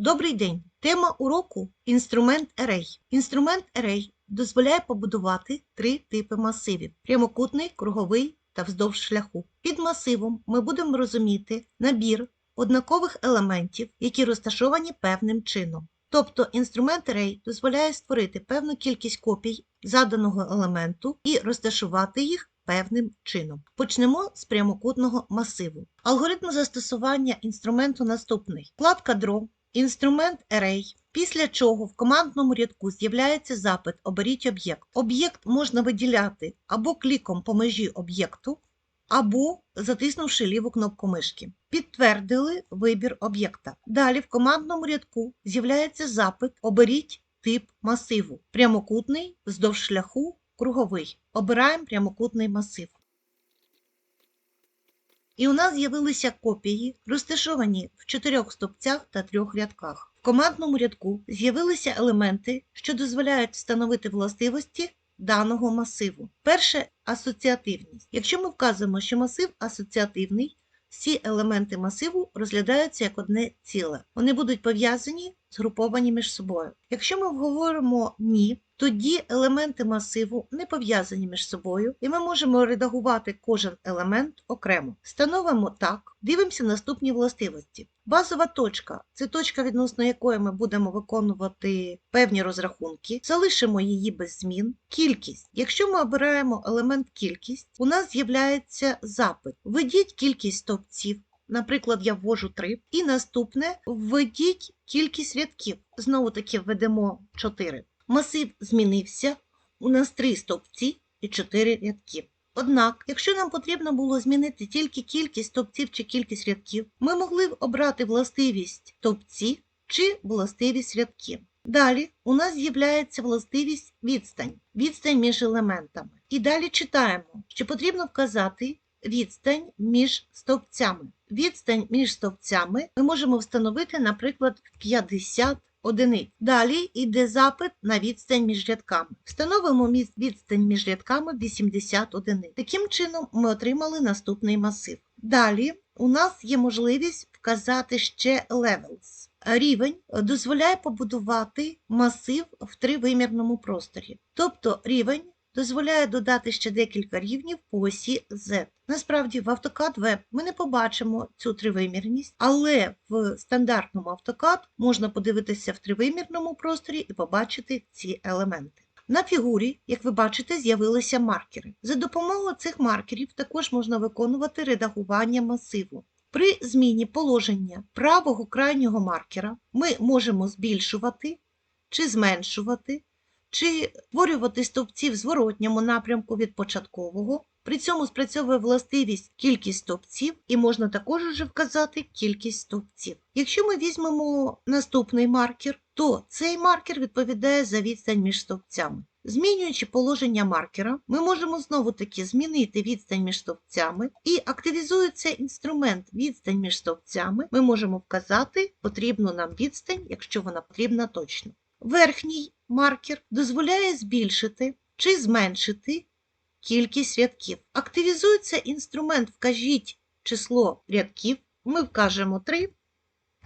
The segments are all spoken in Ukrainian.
Добрий день! Тема уроку інструмент Array. Інструмент Array дозволяє побудувати три типи масивів: прямокутний, круговий та вздовж шляху. Під масивом ми будемо розуміти набір однакових елементів, які розташовані певним чином. Тобто інструмент Array дозволяє створити певну кількість копій заданого елементу і розташувати їх певним чином. Почнемо з прямокутного масиву. Алгоритм застосування інструменту наступний: вкладка Draw, інструмент Array, після чого в командному рядку з'являється запит Оберіть об'єкт. Об'єкт можна виділяти або кліком по межі об'єкту, або затиснувши ліву кнопку мишки. Підтвердили вибір об'єкта. Далі в командному рядку з'являється запит Оберіть тип масиву. Прямокутний, вздовж шляху, круговий. Обираємо прямокутний масив. І у нас з'явилися копії, розташовані в чотирьох стовпцях та трьох рядках. В командному рядку з'явилися елементи, що дозволяють встановити властивості даного масиву. Перше асоціативність. Якщо ми вказуємо, що масив асоціативний, всі елементи масиву розглядаються як одне ціле. Вони будуть пов'язані, згруповані між собою. Якщо ми говоримо ні, тоді елементи масиву не пов'язані між собою, і ми можемо редагувати кожен елемент окремо. Становимо так, дивимося наступні властивості. Базова точка це точка, відносно якої ми будемо виконувати певні розрахунки, залишимо її без змін. Кількість. Якщо ми обираємо елемент кількість, у нас з'являється запит. Введіть кількість стовпців. Наприклад, я ввожу 3. І наступне введіть кількість рядків. Знову таки введемо 4. Масив змінився. У нас 3 стовпці і 4 рядки. Однак, якщо нам потрібно було змінити тільки кількість стовпців чи кількість рядків, ми могли б обрати властивість стовпці чи властивість рядків. Далі у нас з'являється властивість відстань, відстань між елементами. І далі читаємо, що потрібно вказати відстань між стовпцями. Відстань між стовпцями ми можемо встановити, наприклад, 50 одиниць. Далі йде запит на відстань між рядками. Встановимо відстань між рядками 80 одиниць. Таким чином ми отримали наступний масив. Далі у нас є можливість вказати ще levels. Рівень дозволяє побудувати масив в тривимірному просторі. Тобто рівень дозволяє додати ще декілька рівнів по осі Z. Насправді в AutoCAD Web ми не побачимо цю тривимірність, але в стандартному AutoCAD можна подивитися в тривимірному просторі і побачити ці елементи. На фігурі, як ви бачите, з'явилися маркери. За допомогою цих маркерів також можна виконувати редагування масиву. При зміні положення правого крайнього маркера ми можемо збільшувати чи зменшувати, чи створювати стовпці в зворотньому напрямку від початкового. При цьому спрацьовує властивість кількість стовпців і можна також уже вказати кількість стовпців. Якщо ми візьмемо наступний маркер, то цей маркер відповідає за відстань між стовпцями. Змінюючи положення маркера, ми можемо знову таки змінити відстань між стовпцями і активізується інструмент відстань між стовпцями. Ми можемо вказати потрібну нам відстань, якщо вона потрібна точно. Верхній маркер дозволяє збільшити чи зменшити кількість рядків. Активізується інструмент Вкажіть число рядків. Ми вкажемо 3,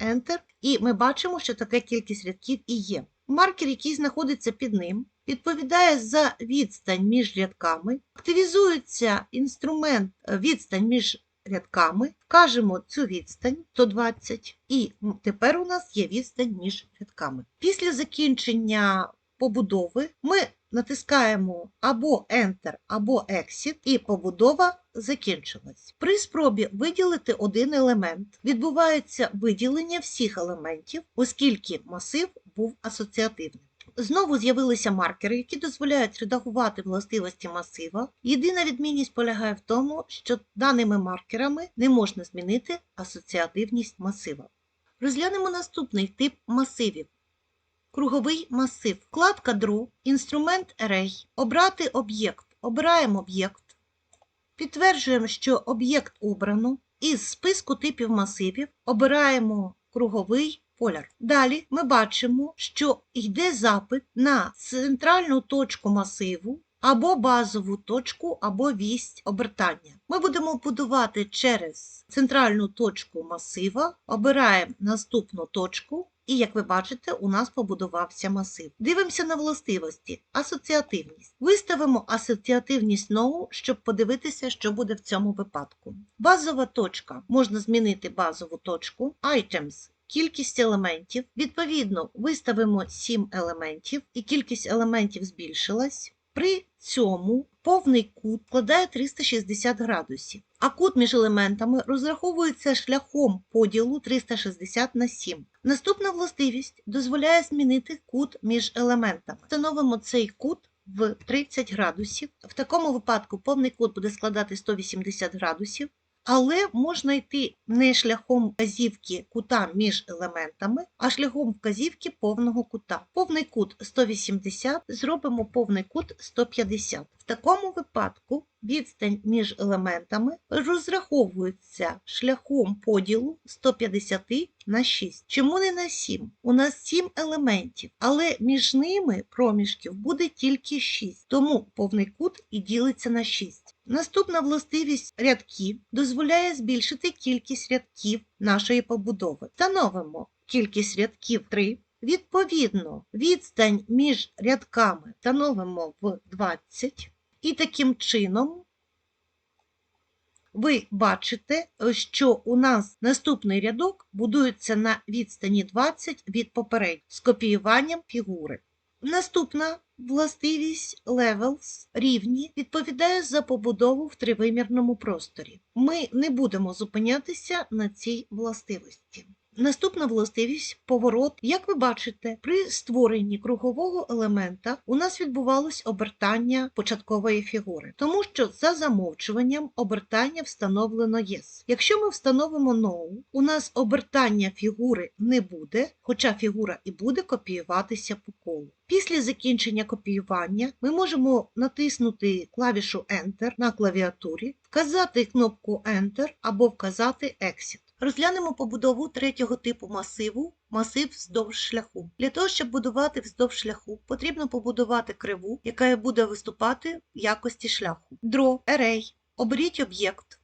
Enter, і ми бачимо, що така кількість рядків і є. Маркер, який знаходиться під ним, відповідає за відстань між рядками. Активізується інструмент відстань між рядками, вкажемо цю відстань 120, і тепер у нас є відстань між рядками. Після закінчення побудови ми натискаємо або Enter, або Exit, і побудова закінчилась. При спробі виділити один елемент відбувається виділення всіх елементів, оскільки масив був асоціативним. Знову з'явилися маркери, які дозволяють редагувати властивості масива. Єдина відмінність полягає в тому, що даними маркерами не можна змінити асоціативність масива. Розглянемо наступний тип масивів. Круговий масив. Вкладка Draw, інструмент Array. Обрати об'єкт. Обираємо об'єкт. Підтверджуємо, що об'єкт обрано. Із списку типів масивів обираємо круговий поляр. Далі ми бачимо, що йде запит на центральну точку масиву або базову точку, або вість обертання. Ми будемо будувати через центральну точку масива, обираємо наступну точку І як ви бачите, у нас побудувався масив. Дивимося на властивості. Асоціативність. Виставимо асоціативність нову, щоб подивитися, що буде в цьому випадку. Базова точка. Можна змінити базову точку. Items. Кількість елементів. Відповідно, виставимо 7 елементів, і кількість елементів збільшилась. При цьому повний кут складає 360 градусів, а кут між елементами розраховується шляхом поділу 360 на 7. Наступна властивість дозволяє змінити кут між елементами. Встановимо цей кут в 30 градусів. В такому випадку повний кут буде складати 180 градусів. Але можна йти не шляхом вказівки кута між елементами, а шляхом вказівки повного кута. Повний кут 180, зробимо повний кут 150. В такому випадку відстань між елементами розраховується шляхом поділу 150 на 6. Чому не на 7? У нас 7 елементів, але між ними проміжків буде тільки 6, тому повний кут і ділиться на 6. Наступна властивість рядків дозволяє збільшити кількість рядків нашої побудови. Встановимо кількість рядків 3. Відповідно, відстань між рядками встановимо в 20. І таким чином ви бачите, що у нас наступний рядок будується на відстані 20 від попереднього з копіюванням фігури. Наступна властивість levels рівні відповідає за побудову в тривимірному просторі. Ми не будемо зупинятися на цій властивості. Наступна властивість поворот. Як ви бачите, при створенні кругового елемента у нас відбувалось обертання початкової фігури, тому що за замовчуванням обертання встановлено yes. Якщо ми встановимо no, у нас обертання фігури не буде, хоча фігура і буде копіюватися по колу. Після закінчення копіювання ми можемо натиснути клавішу Enter на клавіатурі, вказати кнопку Enter або вказати Exit. Розглянемо побудову третього типу масиву масив вздовж шляху. Для того, щоб будувати вздовж шляху, потрібно побудувати криву, яка буде виступати в якості шляху. Draw, Array. Оберіть об'єкт.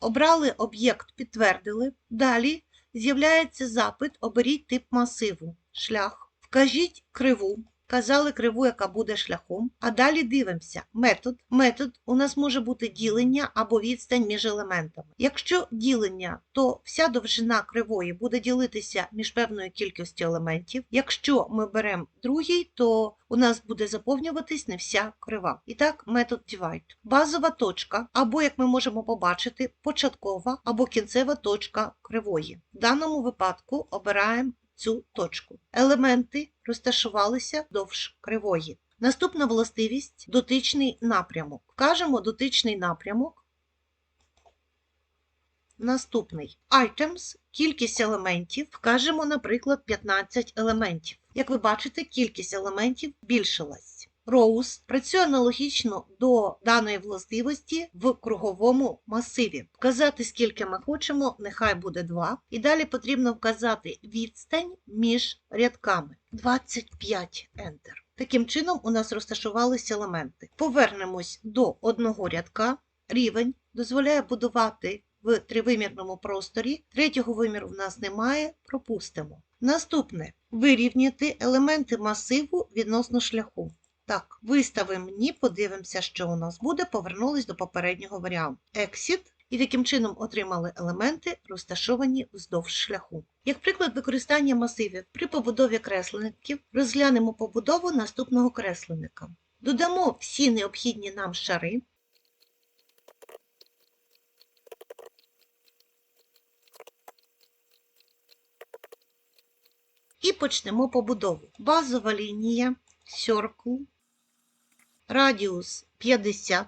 Обрали об'єкт, підтвердили. Далі з'являється запит Оберіть тип масиву. Шлях. Вкажіть криву. Казали криву, яка буде шляхом. А далі дивимося. Метод. Метод у нас може бути ділення або відстань між елементами. Якщо ділення, то вся довжина кривої буде ділитися між певною кількістю елементів. Якщо ми беремо другий, то у нас буде заповнюватись не вся крива. І так, метод divide. Базова точка, або, як ми можемо побачити, початкова або кінцева точка кривої. В даному випадку обираємо цю точку. Елементи розташувалися довж кривої. Наступна властивість дотичний напрямок. Вкажемо дотичний напрямок. Наступний items, кількість елементів. Вкажемо, наприклад, 15 елементів. Як ви бачите, кількість елементів збільшилась. Rows працює аналогічно до даної властивості в круговому масиві. Вказати, скільки ми хочемо, нехай буде 2. І далі потрібно вказати відстань між рядками 25 Enter. Таким чином, у нас розташувалися елементи. Повернемось до одного рядка. Рівень дозволяє будувати в тривимірному просторі. Третього виміру в нас немає, пропустимо. Наступне вирівняти елементи масиву відносно шляху. Так, виставимо ні, подивимося, що у нас буде. Повернулись до попереднього варіанту. Exit. І таким чином отримали елементи, розташовані вздовж шляху. Як приклад використання масивів при побудові кресленників, розглянемо побудову наступного кресленника. Додамо всі необхідні нам шари. І почнемо побудову. Базова лінія, circle, радіус 50.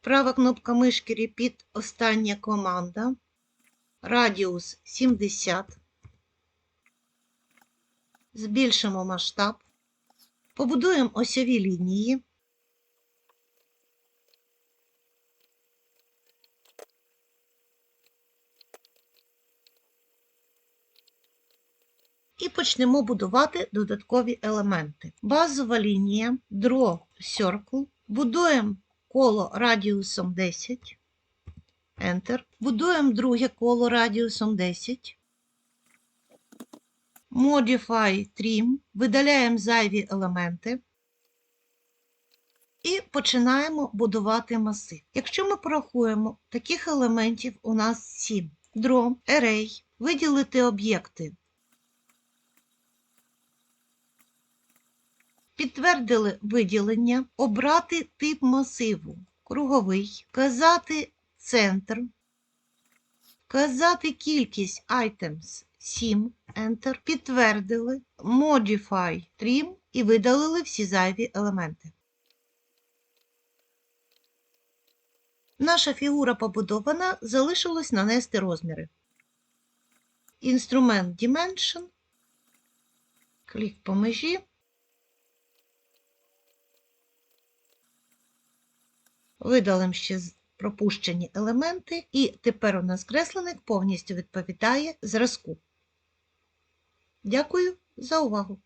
Права кнопка мишки Repeat остання команда. Радіус 70. Збільшимо масштаб. Побудуємо осьові лінії. І почнемо будувати додаткові елементи. Базова лінія Draw Circle. Будуємо коло радіусом 10. Enter. Будуємо друге коло радіусом 10. Modify Trim, видаляємо зайві елементи і починаємо будувати масив. Якщо ми порахуємо, таких елементів у нас 7. Draw, Array, виділити об'єкти. Підтвердили виділення, обрати тип масиву, круговий, вказати центр, вказати кількість items. 7, Enter, підтвердили, Modify. Trim. І видалили всі зайві елементи. Наша фігура побудована, залишилось нанести розміри. Інструмент Dimension, клік по межі. Видалимо ще пропущені елементи, і тепер у нас кресленик повністю відповідає зразку. Дякую за увагу!